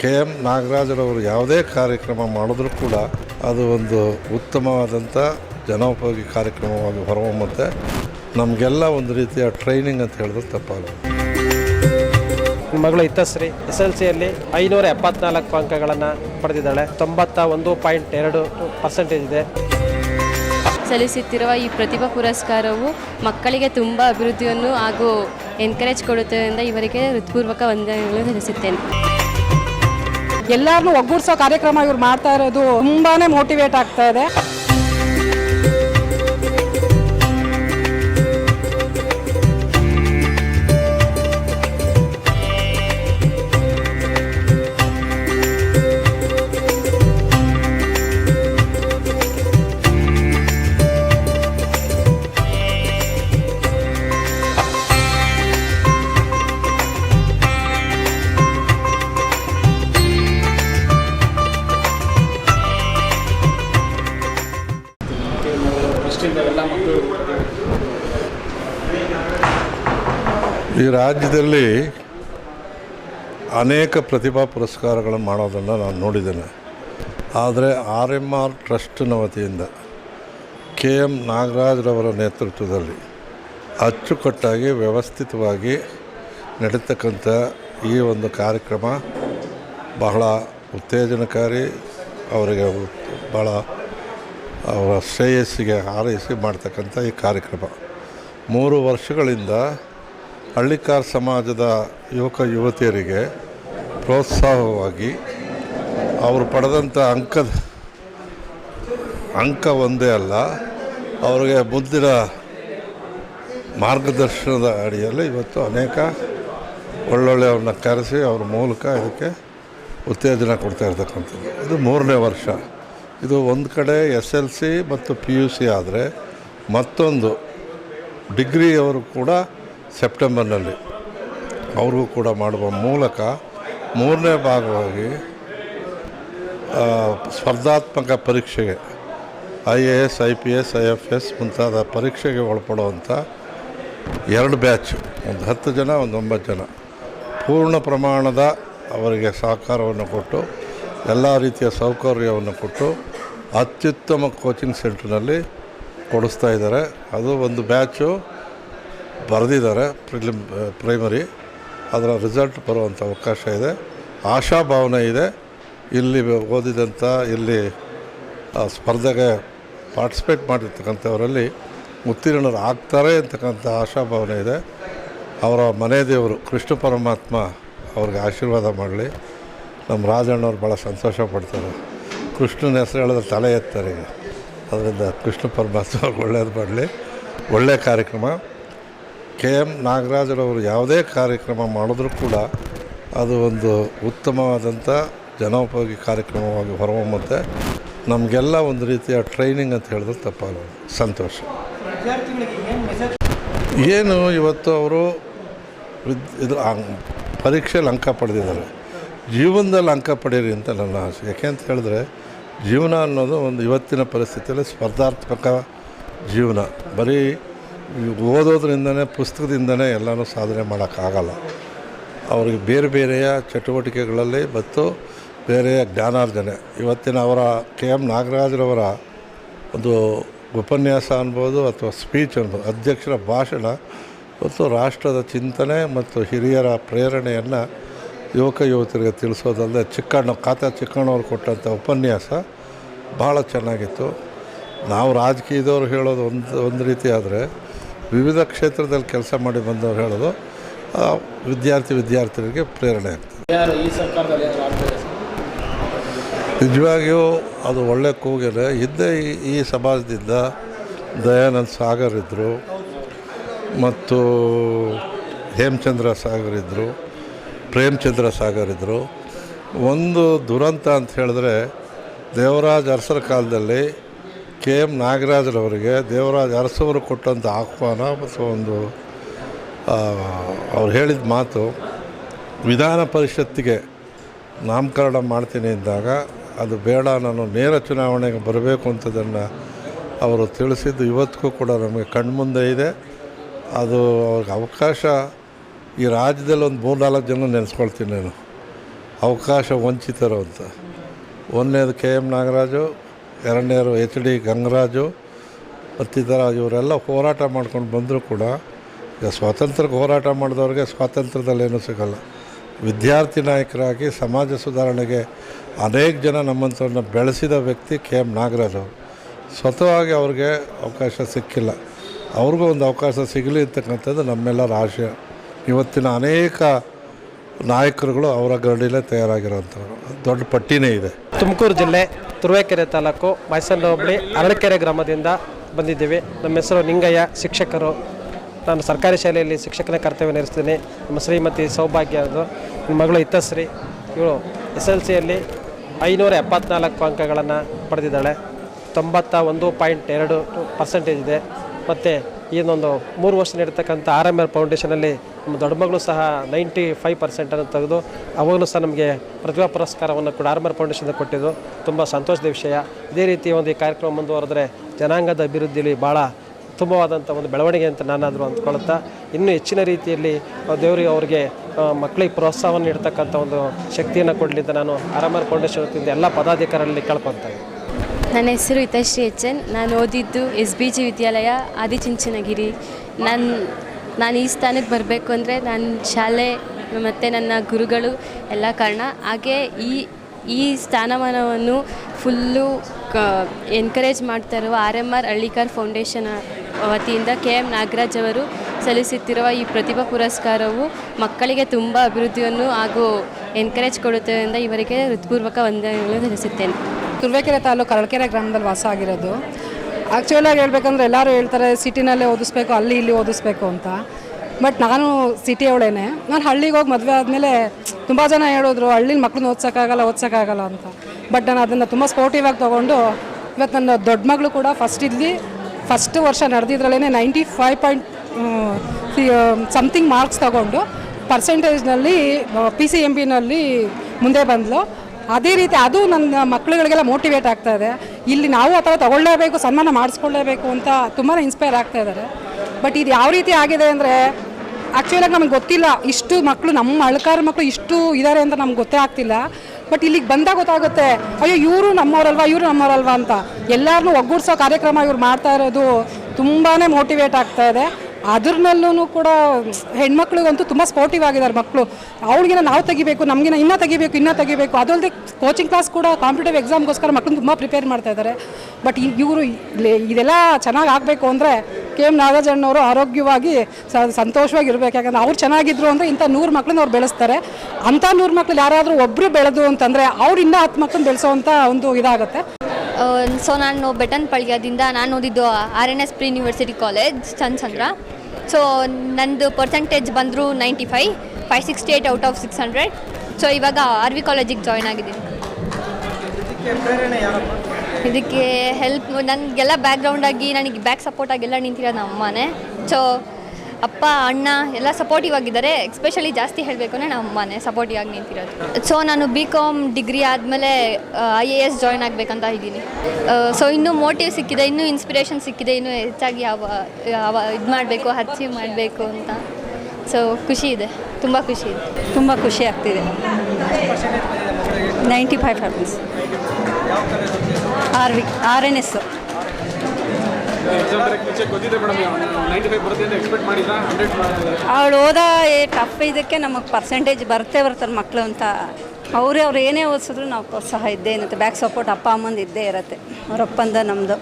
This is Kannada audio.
ಕೆ ಎಂ ನಾಗರಾಜರವರು ಯಾವುದೇ ಕಾರ್ಯಕ್ರಮ ಮಾಡಿದ್ರೂ ಕೂಡ ಅದು ಒಂದು ಉತ್ತಮವಾದಂಥ ಜನೋಪಯೋಗಿ ಕಾರ್ಯಕ್ರಮವಾಗಿ ಹೊರಹೊಮ್ಮುತ್ತೆ. ನಮಗೆಲ್ಲ ಒಂದು ರೀತಿಯ ಟ್ರೈನಿಂಗ್ ಅಂತ ಹೇಳಿದ್ರೆ ತಪ್ಪಾಗಲ್ಲ ನಿಮ್ಮ ಮಗಳು ಇತ್ತಶ್ರೀ ಎಸ್ ಎಲ್ ಸಿಯಲ್ಲಿ ಐನೂರ ಎಪ್ಪತ್ನಾಲ್ಕು ಅಂಕಗಳನ್ನು ಪಡೆದಿದ್ದಾಳೆ. ತೊಂಬತ್ತ ಒಂದು ಪಾಯಿಂಟ್ ಎರಡು ಪರ್ಸೆಂಟೇಜ್ ಇದೆ. ಸಲ್ಲಿಸುತ್ತಿರುವ ಈ ಪ್ರತಿಭಾ ಪುರಸ್ಕಾರವು ಮಕ್ಕಳಿಗೆ ತುಂಬ ಅಭಿವೃದ್ಧಿಯನ್ನು ಹಾಗೂ ಎನ್ಕರೇಜ್ ಕೊಡುತ್ತದರಿಂದ ಇವರಿಗೆ ಹೃತ್ಪೂರ್ವಕ ವಂದನೆಗಳನ್ನು ಸಲ್ಲಿಸುತ್ತೇನೆ ಎಲ್ಲರನ್ನೂ ಒಗ್ಗೂಡಿಸೋ ಕಾರ್ಯಕ್ರಮ ಇವ್ರು ಮಾಡ್ತಾ ಇರೋದು ತುಂಬಾನೇ ಮೋಟಿವೇಟ್ ಆಗ್ತಾ ಇದೆ. ಈ ರಾಜ್ಯದಲ್ಲಿ ಅನೇಕ ಪ್ರತಿಭಾ ಪುರಸ್ಕಾರಗಳನ್ನು ಮಾಡೋದನ್ನು ನಾನು ನೋಡಿದ್ದೇನೆ. ಆದರೆ ಆರ್ ಎಂ ಆರ್ ಟ್ರಸ್ಟ್ನ ವತಿಯಿಂದ ಕೆ ಎಂ ನಾಗರಾಜ್ರವರ ನೇತೃತ್ವದಲ್ಲಿ ಅಚ್ಚುಕಟ್ಟಾಗಿ ವ್ಯವಸ್ಥಿತವಾಗಿ ನಡೀತಕ್ಕಂಥ ಈ ಒಂದು ಕಾರ್ಯಕ್ರಮ ಬಹಳ ಉತ್ತೇಜನಕಾರಿ, ಅವರಿಗೆ ಬಹಳ ಅವರ ಶ್ರೇಯಸ್ಸಿಗೆ ಹಾರೈಸಿ ಮಾಡ್ತಕ್ಕಂಥ ಈ ಕಾರ್ಯಕ್ರಮ. ಮೂರು ವರ್ಷಗಳಿಂದ ಹಳ್ಳಿಕಾರ್ ಸಮಾಜದ ಯುವಕ ಯುವತಿಯರಿಗೆ ಪ್ರೋತ್ಸಾಹವಾಗಿ ಅವರು ಪಡೆದಂಥ ಅಂಕದ ಅಂಕ ಒಂದೇ ಅಲ್ಲ, ಅವರಿಗೆ ಮುಂದಿನ ಮಾರ್ಗದರ್ಶನದ ಅಡಿಯಲ್ಲಿ ಇವತ್ತು ಅನೇಕ ಒಳ್ಳೊಳ್ಳೆಯವ್ರನ್ನ ಕರೆಸಿ ಅವ್ರ ಮೂಲಕ ಇದಕ್ಕೆ ಉತ್ತೇಜನ ಕೊಡ್ತಾ ಇರ್ತಕ್ಕಂಥದ್ದು. ಇದು ಮೂರನೇ ವರ್ಷ. ಇದು ಒಂದು ಕಡೆ ಎಸ್ ಎಲ್ ಸಿ ಮತ್ತು ಪಿ ಯು ಸಿ ಆದರೆ ಮತ್ತೊಂದು ಡಿಗ್ರಿಯವರು ಕೂಡ ಸೆಪ್ಟೆಂಬರ್ನಲ್ಲಿ. ಅವ್ರಿಗೂ ಕೂಡ ಮಾಡುವ ಮೂಲಕ ಮೂರನೇ ಭಾಗವಾಗಿ ಸ್ಪರ್ಧಾತ್ಮಕ ಪರೀಕ್ಷೆಗೆ, I A S, I P S, I F S ಮುಂತಾದ ಪರೀಕ್ಷೆಗೆ ಒಳಪಡುವಂಥ ಎರಡು ಬ್ಯಾಚ್, ಒಂದು ಹತ್ತು ಜನ, ಒಂದು ಒಂಬತ್ತು ಜನ. ಪೂರ್ಣ ಪ್ರಮಾಣದ ಅವರಿಗೆ ಸಹಕಾರವನ್ನು ಕೊಟ್ಟು, ಎಲ್ಲ ರೀತಿಯ ಸೌಕರ್ಯವನ್ನು ಕೊಟ್ಟು ಅತ್ಯುತ್ತಮ ಕೋಚಿಂಗ್ ಸೆಂಟ್ರ್ನಲ್ಲಿ ಕೊಡಿಸ್ತಾ ಇದ್ದಾರೆ. ಅದು ಒಂದು ಬ್ಯಾಚು ಬರೆದಿದ್ದಾರೆ, ಪ್ರಿಲಿಮ್ ಪ್ರೈಮರಿ ಅದರ ರಿಸಲ್ಟ್ ಬರುವಂಥ ಅವಕಾಶ ಇದೆ. ಆಶಾಭಾವನೆ ಇದೆ. ಇಲ್ಲಿ ಓದಿದಂಥ ಇಲ್ಲಿ ಸ್ಪರ್ಧೆಗೆ ಪಾರ್ಟಿಸಿಪೇಟ್ ಮಾಡಿರ್ತಕ್ಕಂಥವರಲ್ಲಿ ಉತ್ತೀರ್ಣರು ಆಗ್ತಾರೆ ಅಂತಕ್ಕಂಥ ಆಶಾಭಾವನೆ ಇದೆ. ಅವರ ಮನೆ ದೇವರು ಕೃಷ್ಣ ಪರಮಾತ್ಮ ಅವ್ರಿಗೆ ಆಶೀರ್ವಾದ ಮಾಡಲಿ. ನಮ್ಮ ರಾಜಣ್ಣವ್ರು ಭಾಳ ಸಂತೋಷ ಪಡ್ತಾರೆ. ಕೃಷ್ಣನ ಹೆಸರು ಹೇಳಿದ್ರೆ ತಲೆ ಎತ್ತಾರೆ ಅದರಿಂದ ಕೃಷ್ಣ ಪರಮಾತ್ಮ ಒಳ್ಳೆಯದು ಮಾಡಲಿ. ಒಳ್ಳೆಯ ಕಾರ್ಯಕ್ರಮ. ಕೆ ಎಂ ನಾಗರಾಜರವರು ಯಾವುದೇ ಕಾರ್ಯಕ್ರಮ ಮಾಡಿದ್ರೂ ಕೂಡ ಅದು ಒಂದು ಉತ್ತಮವಾದಂಥ ಜನೋಪಯೋಗಿ ಕಾರ್ಯಕ್ರಮವಾಗಿ ಹೊರಹೊಮ್ಮುತ್ತೆ. ನಮಗೆಲ್ಲ ಒಂದು ರೀತಿಯ ಟ್ರೈನಿಂಗ್ ಅಂತ ಹೇಳಿದ್ರೆ ತಪ್ಪಾಗಲ್ಲ ಸಂತೋಷ. ಏನು ಇವತ್ತು ಅವರು ಇದು ಪರೀಕ್ಷೆಯಲ್ಲಿ ಅಂಕ ಪಡೆದಿದ್ದಾರೆ. ಜೀವನದಲ್ಲಿ ಅಂಕ ಪಡೀರಿ ಅಂತ ನನ್ನ ಆಸೆ. ಯಾಕೆ ಅಂತ ಹೇಳಿದ್ರೆ ಜೀವನ ಅನ್ನೋದು ಒಂದು ಇವತ್ತಿನ ಪರಿಸ್ಥಿತಿಯಲ್ಲಿ ಸ್ಪರ್ಧಾತ್ಮಕ ಜೀವನ. ಬರೀ ಓದೋದ್ರಿಂದನೇ, ಪುಸ್ತಕದಿಂದನೇ ಎಲ್ಲನೂ ಸಾಧನೆ ಮಾಡೋಕ್ಕಾಗಲ್ಲ. ಅವರಿಗೆ ಬೇರೆ ಬೇರೆಯ ಚಟುವಟಿಕೆಗಳಲ್ಲಿ ಮತ್ತು ಬೇರೆಯ ಜ್ಞಾನಾರ್ಜನೆ. ಇವತ್ತಿನ ಅವರ ಕೆ ಎಂ ನಾಗರಾಜರವರ ಒಂದು ಉಪನ್ಯಾಸ ಅನ್ಬೋದು ಅಥವಾ ಸ್ಪೀಚ್ ಅನ್ಬೋದು, ಅಧ್ಯಕ್ಷರ ಭಾಷಣ ಮತ್ತು ರಾಷ್ಟ್ರದ ಚಿಂತನೆ ಮತ್ತು ಹಿರಿಯರ ಪ್ರೇರಣೆಯನ್ನು ಯುವಕ ಯುವತಿಯರಿಗೆ ತಿಳಿಸೋದಲ್ಲದೆ ಚಿಕ್ಕಣ್ಣ, ಖಾತೆ ಚಿಕ್ಕಣ್ಣವ್ರು ಕೊಟ್ಟಂಥ ಉಪನ್ಯಾಸ ಭಾಳ ಚೆನ್ನಾಗಿತ್ತು. ನಾವು ರಾಜಕೀಯದವ್ರು ಹೇಳೋದು ಒಂದು ಒಂದು ರೀತಿ ಆದರೆ ವಿವಿಧ ಕ್ಷೇತ್ರದಲ್ಲಿ ಕೆಲಸ ಮಾಡಿ ಬಂದವರು ಹೇಳೋದು ವಿದ್ಯಾರ್ಥಿ ವಿದ್ಯಾರ್ಥಿಗಳಿಗೆ ಪ್ರೇರಣೆ ಆಗ್ತದೆ. ನಿಜವಾಗಿಯೂ ಅದು ಒಳ್ಳೆ ಕೂಗಿದೆ ಹಿಂದೆ ಈ ಈ ಸಮಾಜದಿಂದ ದಯಾನಂದ್ ಸಾಗರ್ ಇದ್ದರು ಮತ್ತು ಹೇಮಚಂದ್ರ ಸಾಗರ್ ಇದ್ದರು ಪ್ರೇಮಚಂದ್ರ ಸಾಗರ್ ಇದ್ದರು ಒಂದು ದುರಂತ ಅಂತ ಹೇಳಿದ್ರೆ ದೇವರಾಜ್ ಅರಸರ ಕಾಲದಲ್ಲಿ ಕೆ ಎಂ ನಾಗರಾಜರವರಿಗೆ ದೇವರಾಜ ಅರಸವರು ಕೊಟ್ಟಂಥ ಆಹ್ವಾನ ಮತ್ತು ಒಂದು ಅವ್ರು ಹೇಳಿದ ಮಾತು, ವಿಧಾನ ಪರಿಷತ್ತಿಗೆ ನಾಮಕರಣ ಮಾಡ್ತೀನಿ ಅಂದಾಗ ಅದು ಬೇಡ, ನಾನು ನೇರ ಚುನಾವಣೆಗೆ ಬರಬೇಕು ಅಂತದನ್ನು ಅವರು ತಿಳಿಸಿದ್ದು ಇವತ್ತಿಗೂ ಕೂಡ ನಮಗೆ ಕಣ್ಮುಂದೆ ಇದೆ. ಅದು ಅವ್ರಿಗೆ ಅವಕಾಶ, ಈ ರಾಜ್ಯದಲ್ಲಿ ಒಂದು ಮೂರು ನಾಲ್ಕು ಜನ ನೆನೆಸ್ಕೊಳ್ತೀನಿ ನಾನು. ಅವಕಾಶ ವಂಚಿತರು ಅಂತ. ಒಂದನೇದು ಕೆ ಎಂ ನಾಗರಾಜು ಎರಡನೇದು ಎಚ್ ಡಿ ಗಂಗರಾಜು ಮತ್ತಿತರ ಇವರೆಲ್ಲ ಹೋರಾಟ ಮಾಡ್ಕೊಂಡು ಬಂದರೂ ಕೂಡ ಈಗ ಸ್ವಾತಂತ್ರ್ಯಕ್ಕೆ ಹೋರಾಟ ಮಾಡಿದವ್ರಿಗೆ ಸ್ವಾತಂತ್ರ್ಯದಲ್ಲೇನೂ ಸಿಗಲ್ಲ. ವಿದ್ಯಾರ್ಥಿ ನಾಯಕರಾಗಿ ಸಮಾಜ ಸುಧಾರಣೆಗೆ ಅನೇಕ ಜನ ನಮ್ಮಂಥವ್ರನ್ನ ಬೆಳೆಸಿದ ವ್ಯಕ್ತಿ ಕೆ ಎಂ ನಾಗರಾಜ್ ಅವರು. ಸ್ವತಃವಾಗಿ ಅವ್ರಿಗೆ ಅವಕಾಶ ಸಿಕ್ಕಿಲ್ಲ. ಅವ್ರಿಗೂ ಒಂದು ಅವಕಾಶ ಸಿಗಲಿ ಅಂತಕ್ಕಂಥದ್ದು ನಮ್ಮೆಲ್ಲರ ಆಶಯ. ಇವತ್ತಿನ ಅನೇಕ ನಾಯಕರುಗಳು ಅವರ ಗರಡಿಲೇ ತಯಾರಾಗಿರೋಂಥವ್ರು ದೊಡ್ಡ ಪಟ್ಟಿನೇ ಇದೆ. ತುಮಕೂರು ಜಿಲ್ಲೆ ತುರುವೇಕೆರೆ ತಾಲೂಕು ಮೈಸೂರು ಹೋಬಳಿ ಅರಳಕೆರೆ ಗ್ರಾಮದಿಂದ ಬಂದಿದ್ದೀವಿ. ನಮ್ಮ ಹೆಸರು ನಿಂಗಯ್ಯ, ಶಿಕ್ಷಕರು. ನಾನು ಸರ್ಕಾರಿ ಶಾಲೆಯಲ್ಲಿ ಶಿಕ್ಷಕನ ಕರ್ತವ್ಯ ನಡೆಸ್ತೀನಿ ನಮ್ಮ ಶ್ರೀಮತಿ ಸೌಭಾಗ್ಯ ಅದು. ನನ್ನ ಮಗಳು ಹಿತಶ್ರೀ. ಇವಳು ಎಸ್ ಎಲ್ ಸಿಯಲ್ಲಿ ಐನೂರ ಎಪ್ಪತ್ನಾಲ್ಕು ಅಂಕಗಳನ್ನು ಪಡೆದಿದ್ದಾಳೆ. ತೊಂಬತ್ತ ಒಂದು ಪಾಯಿಂಟ್ ಎರಡು ಪರ್ಸೆಂಟೇಜ್ ಇದೆ. ಮತ್ತು ಇನ್ನೊಂದು ಮೂರು ವರ್ಷ ನಡೀತಕ್ಕಂಥ ಆರ್ ಎಂ ಎಲ್ ಫೌಂಡೇಶನಲ್ಲಿ ನಮ್ಮ ದೊಡ್ಡ ಮಗಳು ಸಹ ನೈಂಟಿ ಫೈವ್ ಪರ್ಸೆಂಟನ್ನು ತೆಗೆದು ಅವಾಗಲೂ ಸಹ ನಮಗೆ ಪ್ರತಿಭಾ ಪುರಸ್ಕಾರವನ್ನು ಕೂಡ ಆರ್ಮರ್ ಫೌಂಡೇಶನ್ ಕೊಟ್ಟಿದ್ದು. ತುಂಬ ಸಂತೋಷದ ವಿಷಯ. ಇದೇ ರೀತಿ ಒಂದು ಈ ಕಾರ್ಯಕ್ರಮ ಮುಂದುವರೆದ್ರೆ ಜನಾಂಗದ ಅಭಿವೃದ್ಧಿಯಲ್ಲಿ ಭಾಳ ಉತ್ತಮವಾದಂಥ ಒಂದು ಬೆಳವಣಿಗೆ ಅಂತ ನಾನಾದರೂ ಅಂದ್ಕೊಳ್ತಾ ಇನ್ನೂ ಹೆಚ್ಚಿನ ರೀತಿಯಲ್ಲಿ ದೇವರಿಗೆ ಅವರಿಗೆ ಮಕ್ಕಳಿಗೆ ಪ್ರೋತ್ಸಾಹವನ್ನು ನೀಡ್ತಕ್ಕಂಥ ಒಂದು ಶಕ್ತಿಯನ್ನು ಕೊಡಲಿದ್ದ ನಾನು ಆರಾಮರ್ ಫೌಂಡೇಶನ್ ವತಿಯಿಂದ ಎಲ್ಲ ಪದಾಧಿಕಾರಿಗಳಲ್ಲಿ ಕೇಳ್ಕೊತೇನೆ ನನ್ನ ಹೆಸರು ಹಿತಶ್ರೀ ಎಚ್ ಎನ್. ನಾನು ಓದಿದ್ದು S B G Vidyalaya Adichunchanagiri. ನಾನು ನಾನು ಈ ಸ್ಥಾನಕ್ಕೆ ಬರಬೇಕು ಅಂದರೆ ನನ್ನ ಶಾಲೆ ಮತ್ತು ನನ್ನ ಗುರುಗಳು ಎಲ್ಲ ಕಾರಣ. ಹಾಗೆ ಈ ಈ ಸ್ಥಾನಮಾನವನ್ನು ಫುಲ್ಲು ಎನ್ಕರೇಜ್ ಮಾಡ್ತಾ ಇರುವ R M R Hallikar foundation ವತಿಯಿಂದ ಕೆ ಎಂ ನಾಗರಾಜ್ ಅವರು ಸಲ್ಲಿಸುತ್ತಿರುವ ಈ ಪ್ರತಿಭಾ ಪುರಸ್ಕಾರವು ಮಕ್ಕಳಿಗೆ ತುಂಬ ಅಭಿವೃದ್ಧಿಯನ್ನು ಹಾಗೂ ಎನ್ಕರೇಜ್ ಕೊಡುತ್ತದರಿಂದ ಇವರಿಗೆ ಹೃತ್ಪೂರ್ವಕ ವಂದನೆಗಳನ್ನು ಸಲ್ಲಿಸುತ್ತೇನೆ ತುರುವೇಕೆರೆ ತಾಲೂಕು ಅರಳಕೆರೆ ಗ್ರಾಮದಲ್ಲಿ ವಾಸ ಆಗಿರೋದು. ಆ್ಯಕ್ಚುಲಾಗಿ ಹೇಳ್ಬೇಕಂದ್ರೆ ಎಲ್ಲರೂ ಹೇಳ್ತಾರೆ, ಸಿಟಿನಲ್ಲೇ ಓದಿಸ್ಬೇಕು, ಅಲ್ಲಿ ಇಲ್ಲಿ ಓದಿಸ್ಬೇಕು ಅಂತ. ಬಟ್ ನಾನು ಸಿಟಿ ಅವಳೇನೆ. ನಾನು ಹಳ್ಳಿಗೆ ಹೋಗಿ ಮದುವೆ ಆದಮೇಲೆ ತುಂಬ ಜನ ಹೇಳಿದ್ರು ಹಳ್ಳಿನ ಮಕ್ಳನ್ನ ಓದ್ಸೋಕ್ಕಾಗಲ್ಲ ಓದ್ಸೋಕ್ಕಾಗಲ್ಲ ಅಂತ. ಬಟ್ ನಾನು ಅದನ್ನು ತುಂಬ ಸ್ಪೋರ್ಟಿವ್ ಆಗಿ ತೊಗೊಂಡು ಇವತ್ತು ನನ್ನ ದೊಡ್ಡ ಮಗಳು ಕೂಡ ಫಸ್ಟ್ ಇಲ್ಲಿ ಫಸ್ಟ್ ವರ್ಷ ನಡೆದಿದ್ರಲ್ಲೇ ninety five point something marks ತಗೊಂಡು ಪರ್ಸೆಂಟೇಜ್ನಲ್ಲಿ ಪಿ ಸಿ ಎಂ ಬಿನಲ್ಲಿ ಮುಂದೆ ಬಂದಳು ಅದೇ ರೀತಿ ಅದು ನನ್ನ ಮಕ್ಕಳುಗಳಿಗೆಲ್ಲ ಮೋಟಿವೇಟ್ ಆಗ್ತಾ ಇದೆ. ಇಲ್ಲಿ ನಾವು ಆ ಥರ ತಗೊಳ್ಳೇಬೇಕು, ಸನ್ಮಾನ ಮಾಡಿಸ್ಕೊಳ್ಳೇಬೇಕು ಅಂತ ತುಂಬಾ ಇನ್ಸ್ಪೈರ್ ಆಗ್ತಾ ಇದ್ದಾರೆ. ಬಟ್ ಇದು ಯಾವ ರೀತಿ ಆಗಿದೆ ಅಂದರೆ ಆ್ಯಕ್ಚುಲಾಗಿ ನಮಗೆ ಗೊತ್ತಿಲ್ಲ ಇಷ್ಟು ಮಕ್ಕಳು ನಮ್ಮ ಅಳ್ಕಾರ ಮಕ್ಕಳು ಇಷ್ಟು ಇದ್ದಾರೆ ಅಂತ ನಮ್ಗೆ ಗೊತ್ತೇ ಆಗ್ತಿಲ್ಲ. ಬಟ್ ಇಲ್ಲಿಗೆ ಬಂದಾಗ ಗೊತ್ತಾಗುತ್ತೆ, ಅಯ್ಯೋ, ಇವರು ನಮ್ಮವರಲ್ವಾ ಇವರು ನಮ್ಮವರಲ್ವಾ ಅಂತ. ಎಲ್ಲರನ್ನೂ ಒಗ್ಗೂಡಿಸೋ ಕಾರ್ಯಕ್ರಮ ಇವ್ರು ಮಾಡ್ತಾ ಇರೋದು ತುಂಬಾ ಮೋಟಿವೇಟ್ ಆಗ್ತಾ ಇದೆ. ಅದ್ರಲ್ಲೂ ಕೂಡ ಹೆಣ್ಮಕ್ಳಿಗಂತೂ ತುಂಬ ಸ್ಪೋರ್ಟಿವ್ ಆಗಿದ್ದಾರೆ ಮಕ್ಕಳು ಅವಳಿಗಿನ ನಾವು ತೆಗಿಬೇಕು, ನಮಗಿನ ಇನ್ನೂ ತೆಗಿಬೇಕು ಇನ್ನೂ ತೆಗಿಬೇಕು. ಅದಲ್ಲದೆ ಕೋಚಿಂಗ್ ಕ್ಲಾಸ್ ಕೂಡ ಕಾಂಪಿಟೇಟಿವ್ ಎಕ್ಸಾಮ್ಗೋಸ್ಕರ ಮಕ್ಕಳನ್ನ ತುಂಬ ಪ್ರಿಪೇರ್ ಮಾಡ್ತಾ ಇದ್ದಾರೆ. ಬಟ್ ಇವರು ಇದೆಲ್ಲ ಚೆನ್ನಾಗಿ ಆಗಬೇಕು ಅಂದರೆ ಕೆ ಎಂ ನಾಗರಾಜಣ್ಣವರು ಆರೋಗ್ಯವಾಗಿ ಸಂತೋಷವಾಗಿ ಇರಬೇಕು. ಯಾಕಂದರೆ ಅವ್ರು ಚೆನ್ನಾಗಿದ್ರು ಅಂದರೆ ಇಂಥ ನೂರು ಮಕ್ಕಳನ್ನ ಅವ್ರು ಬೆಳೆಸ್ತಾರೆ. ಅಂಥ ನೂರು ಮಕ್ಳು ಯಾರಾದರೂ ಒಬ್ಬರು ಬೆಳೆದು ಅಂತಂದರೆ ಅವ್ರು ಇನ್ನೂ ಹತ್ತು ಮಕ್ಕಳನ್ನ ಬೆಳೆಸೋವಂಥ ಒಂದು ಇದಾಗುತ್ತೆ. ಸೊ ನಾನು ಬೆಟನ್ ಪಳ್ಯದಿಂದ ನಾನು ಓದಿದ್ದು R N S pre university college Chandra so ನಂದು ಪರ್ಸೆಂಟೇಜ್ ಬಂದರು ninety five five sixty eight out of six hundred so ಇವಾಗ ಆರ್ ವಿ ಕಾಲೇಜಿಗೆ ಜಾಯ್ನ್ ಆಗಿದ್ದೀನಿ. ಇದಕ್ಕೆ ಹೆಲ್ಪ್ ನನಗೆಲ್ಲ ಬ್ಯಾಕ್ಗ್ರೌಂಡಾಗಿ ನನಗೆ ಬ್ಯಾಕ್ ಸಪೋರ್ಟಾಗೆಲ್ಲ ನಿಂತಿರೋದು ನಮ್ಮ ಅಮ್ಮನೇ ಸೊ ಅಪ್ಪ, ಅಣ್ಣ ಎಲ್ಲ ಸಪೋರ್ಟಿವ್ ಆಗಿದ್ದಾರೆ. ಎಕ್ಸ್ಪೆಷಲಿ ಜಾಸ್ತಿ ಹೇಳಬೇಕು ಅಂದರೆ ನಮ್ಮ ಮನೆ ಸಪೋರ್ಟಿವ್ ಆಗಿ ನಿಂತಿರೋದು. ಸೊ ನಾನು ಬಿ ಕಾಮ್ ಡಿಗ್ರಿ ಆದಮೇಲೆ ಐ ಎ ಎಸ್ ಜಾಯ್ನ್ ಆಗಬೇಕಂತ ಇದ್ದೀನಿ. ಸೊ ಇನ್ನೂ ಮೋಟಿವ್ ಸಿಕ್ಕಿದೆ, ಇನ್ನೂ ಇನ್ಸ್ಪಿರೇಷನ್ ಸಿಕ್ಕಿದೆ, ಇನ್ನೂ ಹೆಚ್ಚಾಗಿ ಯಾವ ಯಾವ ಇದು ಮಾಡಬೇಕು ಅಚೀವ್ ಮಾಡಬೇಕು ಅಂತ. ಸೊ ಖುಷಿ ಇದೆ. ತುಂಬ ಖುಷಿ ಇದೆ. ತುಂಬ ಖುಷಿ ಆಗ್ತಿದೆ. Ninety five percents R V, R N S. Exam ಬರೋಕ್ಕೆ ಏ ಅವಳು ಟಫ್ ಇದಕ್ಕೆ ನಮಗೆ ಪರ್ಸೆಂಟೇಜ್ ಬರ್ತೇ ಬರ್ತಾರೆ ಮಕ್ಕಳು ಅಂತ. ಅವರೇ, ಅವ್ರು ಏನೇ ಓದಿಸಿದ್ರು ನಾವು ಪ್ರೋತ್ಸಾಹ ಇದ್ದೇ ಇರುತ್ತೆ. ಬ್ಯಾಕ್ ಸಪೋರ್ಟ್ ಅಪ್ಪ, ಅಮ್ಮಂದು ಇದ್ದೇ ಇರುತ್ತೆ. ಅವ್ರ ಅಪ್ಪಂದ ನಮ್ಮದು